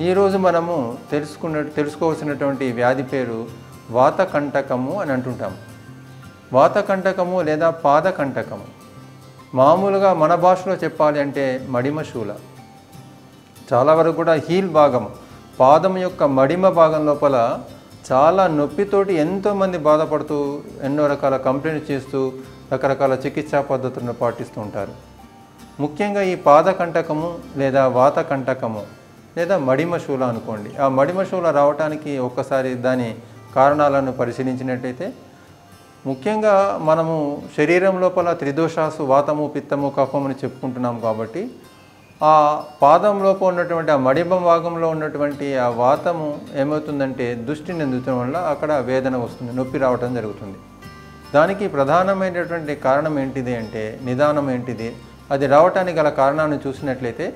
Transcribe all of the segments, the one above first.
ఈరోజు మనము తెలుసుకున్న తెలుసుకోవాల్సినటువంటి వ్యాధి పేరు వాతకంటకము అని అంటుంటాం. వాతకంటకము లేదా పాదకంటకము. మామూలుగా మన భాషలో చెప్పాలి అంటే మడిమశూల. చాలా వరకు కూడా హీల్ భాగం. పాదం యొక్క మడిమ భాగం లోపల చాలా నొప్పితోటి ఎంతోమంది బాధపడుతూ ఎన్నో రకాల కంప్లైంట్ చేస్తూ రకరకాల చికిత్సా పద్ధతులను పాటిస్తూ ఉంటారు. ముఖ్యంగా ఈ పాదకంటకము లేదా వాతకంటకము లేదా మడిమ శూల అనుకోండి. ఆ మడిమ శూల రావటానికి ఒక్కసారి దాని కారణాలను పరిశీలించినట్టయితే ముఖ్యంగా మనము శరీరం లోపల త్రిదోషాసు వాతము పిత్తము కఫము చెప్పుకుంటున్నాం కాబట్టి ఆ పాదం లోపల ఉన్నటువంటి ఆ మడిమ భాగంలో ఉన్నటువంటి ఆ వాతము ఏమవుతుందంటే దృష్టిని అందుతడం వల్ల అక్కడ వేదన వస్తుంది నొప్పి రావటం జరుగుతుంది. దానికి ప్రధానమైనటువంటి కారణం ఏంటిది అంటే నిదానం ఏంటిది? అది రావటానికి గల కారణాన్ని చూసినట్లయితే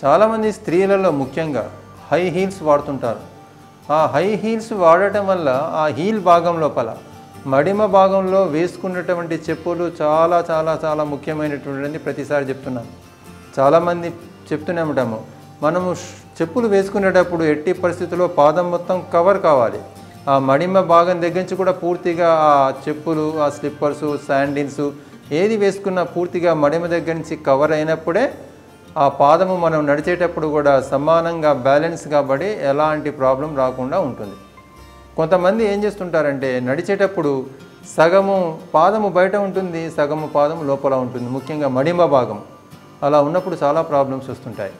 చాలామంది స్త్రీలలో ముఖ్యంగా హై హీల్స్ వాడుతుంటారు. ఆ హై హీల్స్ వాడటం వల్ల ఆ హీల్ భాగం లోపల మడిమ భాగంలో వేసుకున్నటువంటి చెప్పులు చాలా చాలా చాలా ముఖ్యమైనటువంటిది ప్రతిసారి చెప్తున్నాను. చాలామంది చెప్తూనే ఉంటాము మనము చెప్పులు వేసుకునేటప్పుడు ఎట్టి పరిస్థితుల్లో పాదం మొత్తం కవర్ కావాలి. ఆ మడిమ భాగం దగ్గర నుంచి కూడా పూర్తిగా ఆ చెప్పులు ఆ స్లిప్పర్సు శాండిల్స్ ఏది వేసుకున్నా పూర్తిగా మడిమ దగ్గర నుంచి కవర్ అయినప్పుడే ఆ పాదము మనం నడిచేటప్పుడు కూడా సమానంగా బ్యాలెన్స్గా పడి ఎలాంటి ప్రాబ్లం రాకుండా ఉంటుంది. కొంతమంది ఏం చేస్తుంటారంటే నడిచేటప్పుడు సగము పాదము బయట ఉంటుంది సగము పాదము లోపల ఉంటుంది. ముఖ్యంగా మడిమ భాగం. అలా ఉన్నప్పుడు చాలా ప్రాబ్లమ్స్ వస్తుంటాయి.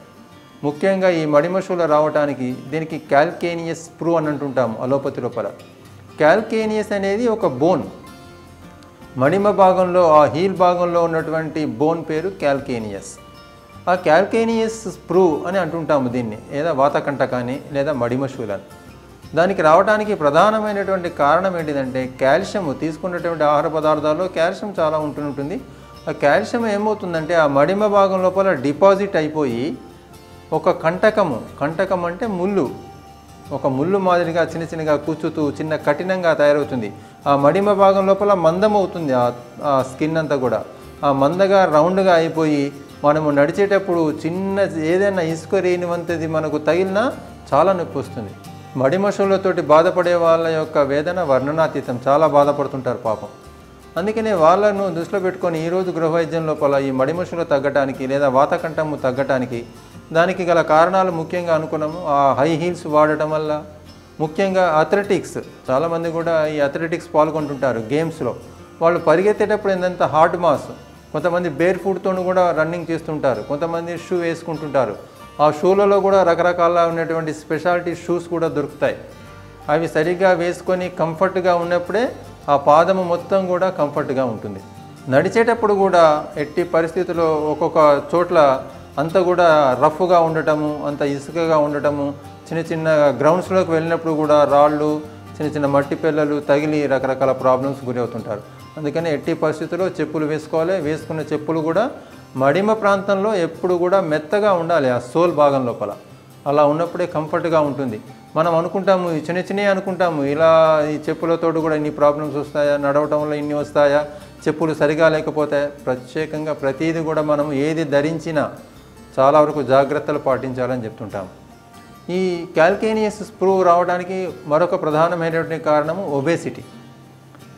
ముఖ్యంగా ఈ మడిమషుల రావటానికి దీనికి క్యాల్కేనియస్ ప్రూ అని అంటుంటాము అలోపతి లోపల. క్యాల్కేనియస్ అనేది ఒక బోన్. మడిమ భాగంలో ఆ హీల్ భాగంలో ఉన్నటువంటి బోన్ పేరు క్యాల్కేనియస్ ఆ క్యాల్కేనియస్ స్ప్రూ అని అంటుంటాము దీన్ని లేదా వాతకంటకాని లేదా మడిమశూలని దానికి రావడానికి ప్రధానమైనటువంటి కారణం ఏంటిదంటే కాల్షియం తీసుకున్నటువంటి ఆహార పదార్థాల్లో కాల్షియం చాలా ఉంటుంటుంది ఆ కాల్షియం ఏమవుతుందంటే ఆ మడిమ భాగం లోపల డిపాజిట్ అయిపోయి ఒక కంటకము కంటకం అంటే ముళ్ళు. ఒక ముళ్ళు మాదిరిగా చిన్న చిన్నగా కూర్చుతూ చిన్న కఠినంగా తయారవుతుంది. ఆ మడిమ భాగం లోపల మందం అవుతుంది ఆ స్కిన్ అంతా కూడా. ఆ మందగా రౌండ్గా అయిపోయి మనము నడిచేటప్పుడు చిన్న ఏదైనా ఇసుక రేణివంతది మనకు తగిలినా చాలా నొప్పి వస్తుంది. మడిమషులతోటి బాధపడే వాళ్ళ యొక్క వేదన వర్ణనాతీతం. చాలా బాధపడుతుంటారు పాపం. అందుకనే వాళ్ళను దృష్టిలో పెట్టుకొని ఈరోజు గృహవైద్యం లోపల ఈ మడిమషులు తగ్గటానికి లేదా వాతకంఠము తగ్గటానికి దానికి గల కారణాలు ముఖ్యంగా అనుకున్నాము. ఆ హై హీల్స్ వాడటం వల్ల ముఖ్యంగా అథ్లెటిక్స్. చాలామంది కూడా ఈ అథ్లెటిక్స్ పాల్గొంటుంటారు గేమ్స్లో. వాళ్ళు పరిగెత్తేటప్పుడు ఏంటంటే హార్డ్ మాస్. కొంతమంది బేర్ ఫుడ్తో కూడా రన్నింగ్ చేస్తుంటారు. కొంతమంది షూ వేసుకుంటుంటారు. ఆ షూలలో కూడా రకరకాల ఉన్నటువంటి స్పెషాలిటీ షూస్ కూడా దొరుకుతాయి. అవి సరిగ్గా వేసుకొని కంఫర్ట్గా ఉన్నప్పుడే ఆ పాదము మొత్తం కూడా కంఫర్ట్గా ఉంటుంది. నడిచేటప్పుడు కూడా ఎట్టి పరిస్థితుల్లో ఒక్కొక్క చోట్ల అంత కూడా రఫ్గా ఉండటము అంత ఇసుకగా ఉండటము చిన్న చిన్న గ్రౌండ్స్లోకి వెళ్ళినప్పుడు కూడా రాళ్ళు చిన్న చిన్న మట్టి పిల్లలు తగిలి రకరకాల ప్రాబ్లమ్స్ గురి అవుతుంటారు అందుకని ఎట్టి పరిస్థితుల్లో చెప్పులు వేసుకోవాలి. వేసుకున్న చెప్పులు కూడా మడిమ ప్రాంతంలో ఎప్పుడు కూడా మెత్తగా ఉండాలి ఆ సోల్ భాగం లోపల. అలా ఉన్నప్పుడే కంఫర్ట్గా ఉంటుంది. మనం అనుకుంటాము చిన్న చిన్నవి అనుకుంటాము ఇలా ఈ చెప్పులతోటి కూడా ఇన్ని ప్రాబ్లమ్స్ వస్తాయా నడవటం వల్ల ఇన్ని వస్తాయా చెప్పులు సరిగా లేకపోతే ప్రత్యేకంగా ప్రతిదీ కూడా మనం ఏది ధరించినా చాలా వరకు జాగ్రత్తలు పాటించాలని చెప్తుంటాము. ఈ క్యాల్కేనియస్ స్ప్రూ రావడానికి మరొక ప్రధానమైనటువంటి కారణము ఒబేసిటీ.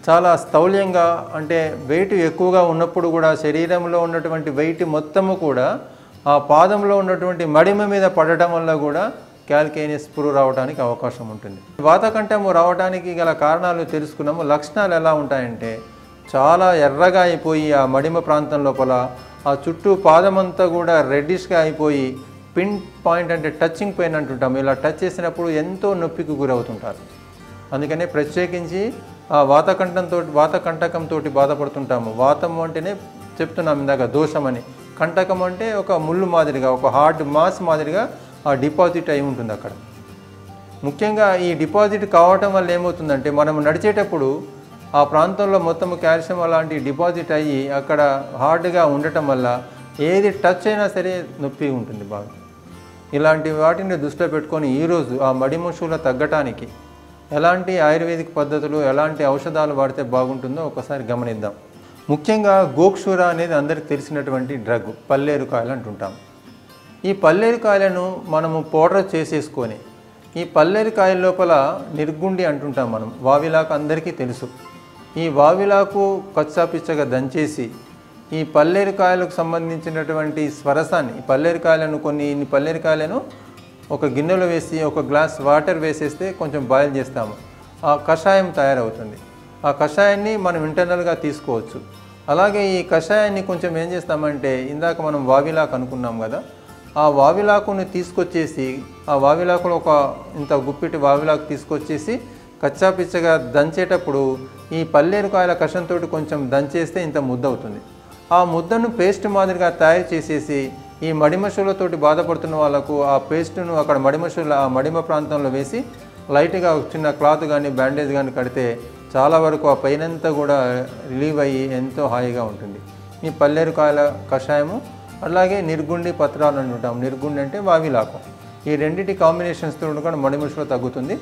చాలా స్థౌల్యంగా అంటే వెయిట్ ఎక్కువగా ఉన్నప్పుడు కూడా శరీరంలో ఉన్నటువంటి వెయిట్ మొత్తము కూడా ఆ పాదంలో ఉన్నటువంటి మడిమ మీద పడటం వల్ల కూడా క్యాల్కేనియస్ పురు రావడానికి అవకాశం ఉంటుంది. వాతకంఠము రావడానికి గల కారణాలు తెలుసుకున్నాము. లక్షణాలు ఎలా ఉంటాయంటే చాలా ఎర్రగా అయిపోయి ఆ మడిమ ప్రాంతం లోపల ఆ చుట్టూ పాదమంతా కూడా రెడ్డిష్గా అయిపోయి పిన్ పాయింట్ అంటే టచింగ్ పెయిన్ అంటుంటాము. ఇలా టచ్ చేసినప్పుడు ఎంతో నొప్పికి గురవుతుంటారు. అందుకనే ప్రత్యేకించి ఆ వాతకంఠంతో వాతకంటకంతో బాధపడుతుంటాము. వాతం అంటేనే చెప్తున్నాం ఇందాక దోషమని. కంటకం అంటే ఒక ముళ్ళు మాదిరిగా ఒక హార్డ్ మాస్ మాదిరిగా ఆ డిపాజిట్ అయి ఉంటుంది అక్కడ. ముఖ్యంగా ఈ డిపాజిట్ కావటం వల్ల ఏమవుతుందంటే మనం నడిచేటప్పుడు ఆ ప్రాంతంలో మొత్తం కాల్షియం అలాంటి డిపాజిట్ అయ్యి అక్కడ హార్డ్గా ఉండటం వల్ల ఏది టచ్ అయినా సరే నొప్పి ఉంటుంది బాగా. ఇలాంటి వాటిని దృష్టిలో పెట్టుకొని ఈరోజు ఆ మడిముషుల తగ్గటానికి ఎలాంటి ఆయుర్వేదిక్ పద్ధతులు ఎలాంటి ఔషధాలు వాడితే బాగుంటుందో ఒకసారి గమనిద్దాం. ముఖ్యంగా గోక్షూర అనేది అందరికి తెలిసినటువంటి డ్రగ్ పల్లేరు కాయలు అంటుంటాం. ఈ పల్లేరుకాయలను మనము పౌడర్ చేసేసుకొని ఈ పల్లేరుకాయల లోపల నిర్గుండి అంటుంటాం మనం వావిలాకు అందరికీ తెలుసు. ఈ వావిలాకు కచ్చాపిచ్చగా దంచేసి ఈ పల్లేరుకాయలకు సంబంధించినటువంటి స్వరసాన్ని పల్లేరుకాయలను కొన్ని ఇన్ని పల్లేరుకాయలను ఒక గిన్నెలో వేసి ఒక గ్లాస్ వాటర్ వేసేస్తే కొంచెం బాయిల్ చేస్తాము. ఆ కషాయం తయారవుతుంది. ఆ కషాయాన్ని మనం ఇంటర్నల్గా తీసుకోవచ్చు. అలాగే ఈ కషాయాన్ని కొంచెం ఏం చేస్తామంటే ఇందాక మనం వావిలాకు అనుకున్నాం కదా ఆ వావిలాకుని తీసుకొచ్చేసి ఆ వావిలాకును ఒక ఇంత గుప్పిటి వావిలాకు తీసుకొచ్చేసి కచ్చాపిచ్చగా దంచేటప్పుడు ఈ పల్లేరుకాయల కషంతో కొంచెం దంచేస్తే ఇంత ముద్ద అవుతుంది ఆ ముద్దను పేస్ట్ మాదిరిగా తయారు చేసేసి ఈ మడిమషులతోటి బాధపడుతున్న వాళ్ళకు ఆ పేస్ట్ను అక్కడ మడిమషుల ఆ మడిమ ప్రాంతంలో వేసి లైట్గా ఒక చిన్న క్లాత్ కానీ బ్యాండేజ్ కానీ కడితే చాలా వరకు ఆ పైనంతా కూడా రిలీవ్ అయ్యి ఎంతో హాయిగా ఉంటుంది. ఈ పల్లేరుకాయల కషాయము అలాగే నిర్గుండి పత్రాలు అని ఉంటాం. నిర్గుండి అంటే వావిలాకం. ఈ రెండింటి కాంబినేషన్స్తో కూడా మడిమషులు తగ్గుతుంది.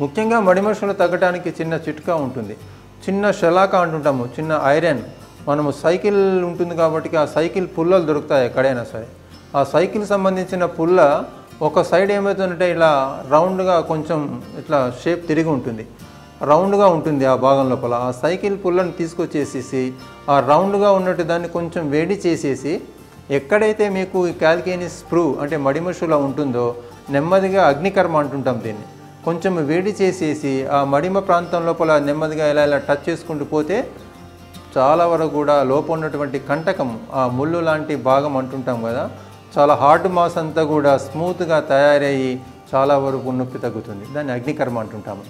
ముఖ్యంగా మడిమషులు తగ్గడానికి చిన్న చిట్కా ఉంటుంది. చిన్న శలాక అంటుంటాము చిన్న ఐరన్. మనము సైకిల్ ఉంటుంది కాబట్టి ఆ సైకిల్ పుల్లలు దొరుకుతాయి ఎక్కడైనా సరే. ఆ సైకిల్ సంబంధించిన పుల్ల ఒక సైడ్ ఏమవుతుందంటే ఇలా రౌండ్గా కొంచెం ఇట్లా షేప్ తిరిగి ఉంటుంది. రౌండ్గా ఉంటుంది ఆ భాగం లోపల. ఆ సైకిల్ పుల్లను తీసుకొచ్చేసేసి ఆ రౌండ్గా ఉన్నట్టు దాన్ని కొంచెం వేడి చేసేసి ఎక్కడైతే మీకు ఈ క్యాల్కేనిస్ స్ప్రూ అంటే మడిమషులా ఉంటుందో నెమ్మదిగా అగ్నికర్మ అంటుంటాం దీన్ని. కొంచెం వేడి చేసేసి ఆ మడిమ ప్రాంతం లోపల నెమ్మదిగా ఇలా ఇలా టచ్ చేసుకుంటూ పోతే చాలా వరకు కూడా లోపం ఉన్నటువంటి కంటకం ఆ ముళ్ళు లాంటి భాగం అంటుంటాం కదా చాలా హార్డ్ మాస్ అంతా కూడా స్మూత్గా తయారయ్యి చాలా వరకు నొప్పి తగ్గుతుంది. దాన్ని అగ్నికర్మ అంటుంటాము.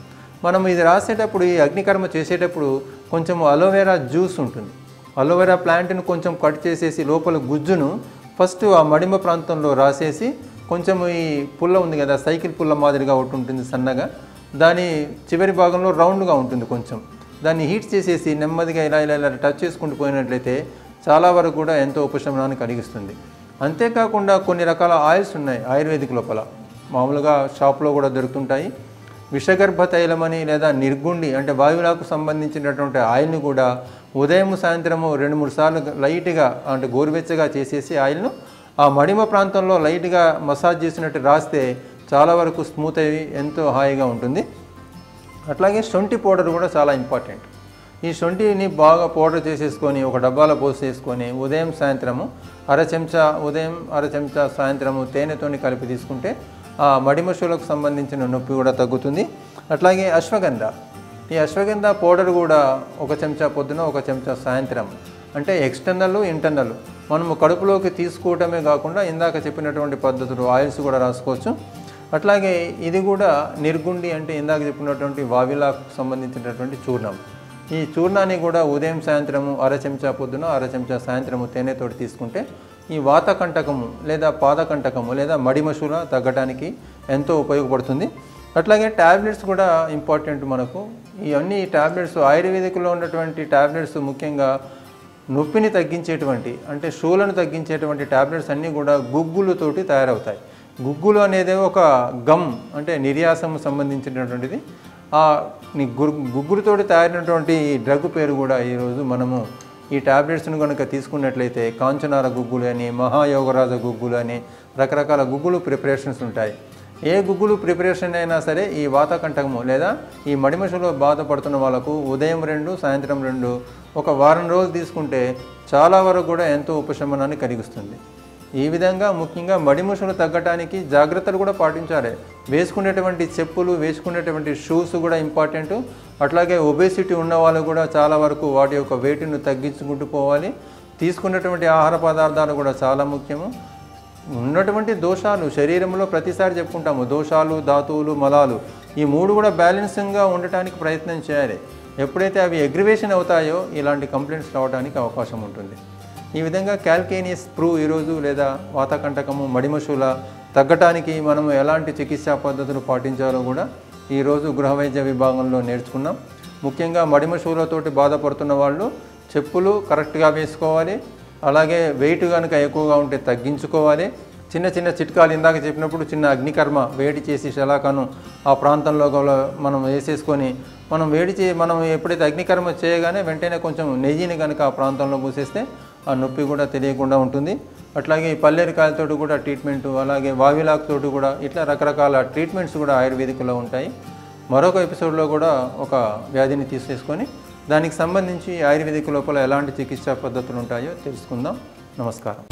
మనం ఇది రాసేటప్పుడు ఈ అగ్నికర్మ చేసేటప్పుడు కొంచెం అలోవెరా జ్యూస్ ఉంటుంది. అలోవెరా ప్లాంట్ని కొంచెం కట్ చేసేసి లోపల గుజ్జును ఫస్ట్ ఆ మడిమ ప్రాంతంలో రాసేసి కొంచెం ఈ పుల్ల ఉంది కదా సైకిల్ పుల్ల మాదిరిగా ఒకటి ఉంటుంది సన్నగా. దాని చివరి భాగంలో రౌండ్గా ఉంటుంది కొంచెం. దాన్ని హీట్ చేసేసి నెమ్మదిగా ఇలా ఇలా ఇలా టచ్ చేసుకుంటూ పోయినట్లయితే చాలా వరకు కూడా ఎంతో ఉపశమనాన్ని కలిగిస్తుంది. అంతేకాకుండా కొన్ని రకాల ఆయిల్స్ ఉన్నాయి ఆయుర్వేదిక్ లోపల. మామూలుగా షాప్లో కూడా దొరుకుతుంటాయి. విషగర్భ తైలమని లేదా నిర్గుండి అంటే వాయువులకు సంబంధించినటువంటి ఆయిల్ని కూడా ఉదయం సాయంత్రము రెండు మూడు సార్లు లైట్గా అంటే గోరువెచ్చగా చేసేసి ఆయిల్ను ఆ మడిమ ప్రాంతంలో లైట్గా మసాజ్ చేసినట్టు రాస్తే చాలా వరకు స్మూత్ అయ్యి ఎంతో హాయిగా ఉంటుంది. అట్లాగే శొంఠి పౌడర్ కూడా చాలా ఇంపార్టెంట్. ఈ శొంఠిని బాగా పౌడర్ చేసేసుకొని ఒక డబ్బాలో పోసేసుకొని ఉదయం సాయంత్రము అర చెంచా ఉదయం అర చెంచా సాయంత్రము తేనెతోని కలిపి తీసుకుంటే ఆ మడిమషులకు సంబంధించిన నొప్పి కూడా తగ్గుతుంది. అట్లాగే అశ్వగంధ. ఈ అశ్వగంధ పౌడర్ కూడా ఒక చెంచా పొద్దున ఒక చెంచా సాయంత్రం. అంటే ఎక్స్టర్నల్ ఇంటర్నల్. మనము కడుపులోకి తీసుకోవటమే కాకుండా ఇందాక చెప్పినటువంటి పద్ధతులు ఆయిల్స్ కూడా రాసుకోవచ్చు. అట్లాగే ఇది కూడా నిర్గుండి అంటే ఇందాక చెప్పినటువంటి వావిలాకు సంబంధించినటువంటి చూర్ణం. ఈ చూర్ణాన్ని కూడా ఉదయం సాయంత్రము అర చెంచా పొద్దున అర చెంచా సాయంత్రము తేనెతోటి తీసుకుంటే ఈ వాత కంటకము లేదా పాద కంటకము లేదా మడిమషుల తగ్గడానికి ఎంతో ఉపయోగపడుతుంది. అట్లాగే ట్యాబ్లెట్స్ కూడా ఇంపార్టెంట్ మనకు. ఇవన్నీ ట్యాబ్లెట్స్ ఆయుర్వేదికలో ఉన్నటువంటి ట్యాబ్లెట్స్ ముఖ్యంగా నొప్పిని తగ్గించేటువంటి అంటే షూలను తగ్గించేటువంటి ట్యాబ్లెట్స్ అన్నీ కూడా గుగ్గులతోటి తయారవుతాయి. గుగ్గులు అనేది ఒక గమ్ అంటే నిర్యాసం సంబంధించినటువంటిది. ఆ గుగ్గులతో గుగ్గులతోటి తయారైనటువంటి ఈ డ్రగ్ పేరు కూడా ఈరోజు మనము ఈ ట్యాబ్లెట్స్ను కనుక తీసుకున్నట్లయితే కాంచనార గుగ్గులు అని మహాయోగరాజ గుగ్గులు అని రకరకాల గుగ్గులు ప్రిపరేషన్స్ ఉంటాయి. ఏ గుగ్గులు ప్రిపరేషన్ అయినా సరే ఈ వాతకంఠకము లేదా ఈ మడిమషలో బాధపడుతున్న వాళ్ళకు ఉదయం రెండు సాయంత్రం రెండు ఒక వారం రోజులు తీసుకుంటే చాలా వరకు కూడా ఎంతో ఉపశమనాన్ని కలిగిస్తుంది. ఈ విధంగా ముఖ్యంగా మడిముషులు తగ్గటానికి జాగ్రత్తలు కూడా పాటించాలి. వేసుకునేటువంటి చెప్పులు వేసుకునేటువంటి షూస్ కూడా ఇంపార్టెంట్ అట్లాగే ఒబేసిటీ ఉన్న వాళ్ళు కూడా చాలా వరకు వాటి యొక్క వెయిట్ను తగ్గించుకుంటూ పోవాలి. తీసుకున్నటువంటి ఆహార పదార్థాలు కూడా చాలా ముఖ్యము. ఉన్నటువంటి దోషాలు శరీరంలో ప్రతిసారి చెప్పుకుంటాము. దోషాలు ధాతువులు మలాలు ఈ మూడు కూడా బ్యాలెన్సింగ్గా ఉండటానికి ప్రయత్నం చేయాలి. ఎప్పుడైతే అవి అగ్రివేషన్ అవుతాయో ఇలాంటి కంప్లైంట్స్ రావడానికి అవకాశం ఉంటుంది. ఈ విధంగా క్యాల్కేనియస్ ప్రూ ఈరోజు లేదా వాతకంటకము మడిమశూల తగ్గటానికి మనం ఎలాంటి చికిత్సా పద్ధతులు పాటించాలో కూడా ఈరోజు గృహ వైద్య విభాగంలో నేర్చుకున్నాం. ముఖ్యంగా మడిమశూలతోటి బాధపడుతున్న వాళ్ళు చెప్పులు కరెక్ట్గా వేసుకోవాలి. అలాగే వెయిట్ కనుక ఎక్కువగా ఉంటే తగ్గించుకోవాలి. చిన్న చిన్న చిట్కాలు ఇందాక చెప్పినప్పుడు చిన్న అగ్నికర్మ వేడి చేసి శలాకను ఆ ప్రాంతంలో మనం వేసేసుకొని మనం వేడి చే మనం ఎప్పుడైతే అగ్నికర్మ చేయగానే వెంటనే కొంచెం నెయ్యిని కనుక ఆ ప్రాంతంలో పూసేస్తే ఆ నొప్పి కూడా తెలియకుండా ఉంటుంది. అట్లాగే ఈ పల్లేరికాయలతో కూడా ట్రీట్మెంట్ అలాగే వావిలాకుతోటి కూడా ఇట్లా రకరకాల ట్రీట్మెంట్స్ కూడా ఆయుర్వేదిక్లో ఉంటాయి. మరొక ఎపిసోడ్లో కూడా ఒక వ్యాధిని తీసేసుకొని దానికి సంబంధించి ఆయుర్వేదిక్ లోపల ఎలాంటి చికిత్సా పద్ధతులు ఉంటాయో తెలుసుకుందాం. నమస్కారం.